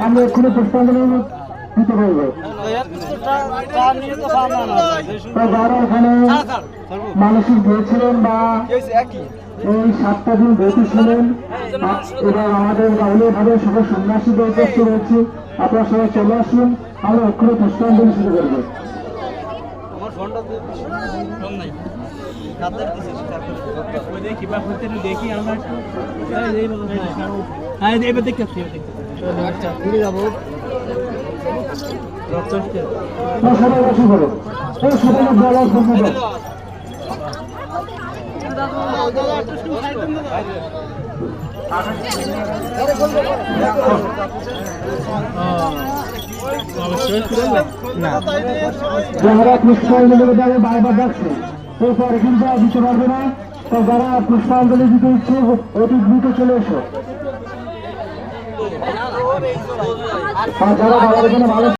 আমরা এক্ষুনি পুষ্পাঞ্জলি দিতে পারব যারা এখানে মানসিক দিয়েছিলেন বা এই সাতটা দিন ব্রতী ছিলেন আ- এবং আমাদের গাউলিয়া ভাবে সবাই সন্ন্যাসীদের উপস্থিত রয়েছে আপনারা সবাই চলে আসুন আমরা এক্ষুনি পুষ্পাঞ্জলি শুরু করব দেখি আমরা হ্যাঁ এবার দেখতে যারা পুষ্পাঞ্জলি দেবে বারবার কিন্তু দিতে পারবে না। যারা দিতে ইচ্ছে অতি দ্রুত চলে এসো যারা বাবার ভালো